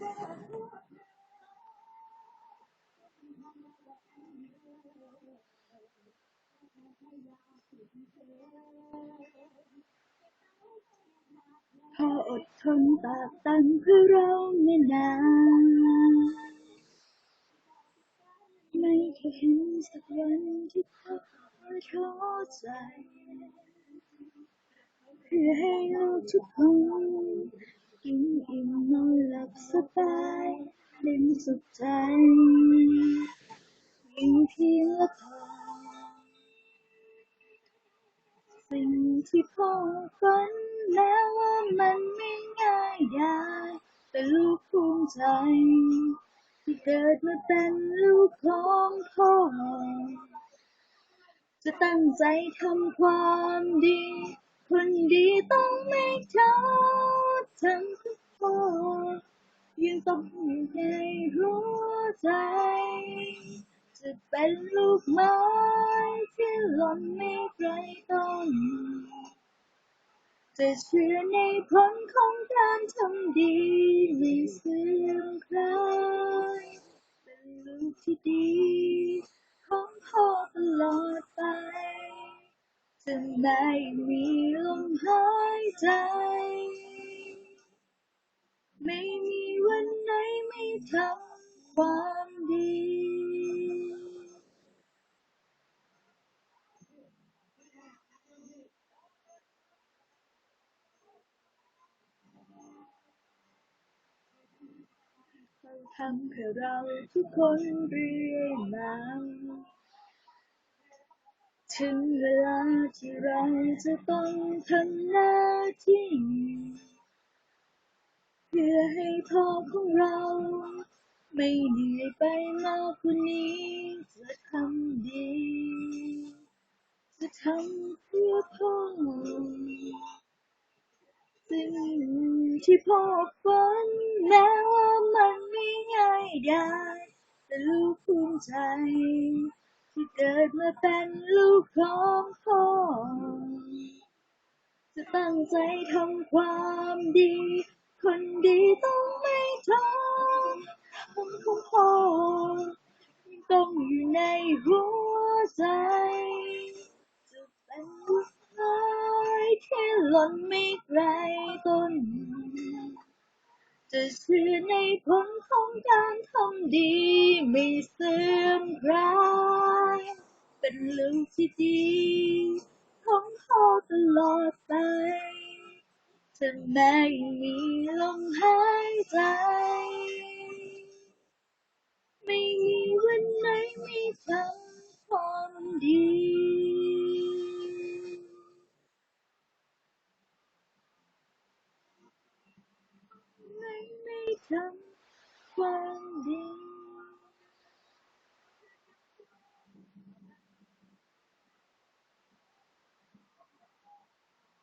พออดทนตากตันเพื่อเราไม่นานไม่เคยเห็นสักวันที่เธอท้อใจ เพื่อให้ลูกทุกคน กินอิ่มนอนหลับสบายเล่นสุขใจยิ่งเพียงละพอสิ่งที่พ่อฝันแม้ว่ามันไม่ง่ายได้แต่ลูกภูมิใจ ที่เกิดมาเป็นลูกของพ่อจะตั้งใจทำความดี คนดีต้องไม่ท้อทำเพื่อพ่อยัง ต้องในหัวใจ จะเป็นลูกไม้ที่หล่นไม่ไกลต้นจะเชื่อในผลของการทำดีไม่เสื่อมคลายเป็นลูกที่ดีของพ่อตลอดไปจะไม่มีลมหายใจ ทำความดีเราทำเพื่อเราทุกคนเรื่อยมาถึงเวลาที่เราจะต้องทำหน้าที่ เพื่อให้พ่อของเรา ไม่เหนื่อยไปมากกว่านี้ จะทำดี จะทำเพื่อพ่อสิ่งที่พ่อฝันแม้ว่ามันไม่ง่ายได้ แต่ลูกภูมิใจ ที่เกิดมาเป็นลูกของพ่อ จะตั้งใจทำความดี ในหัวใจ จะเป็นลูกไม้ที่หล่นไม่ไกลต้น จะเชื่อในผลของการทำดีไม่เสื่อมคลายเป็นลูกที่ดีของพ่อตลอดไปจะไม่มีลมหาย ทุก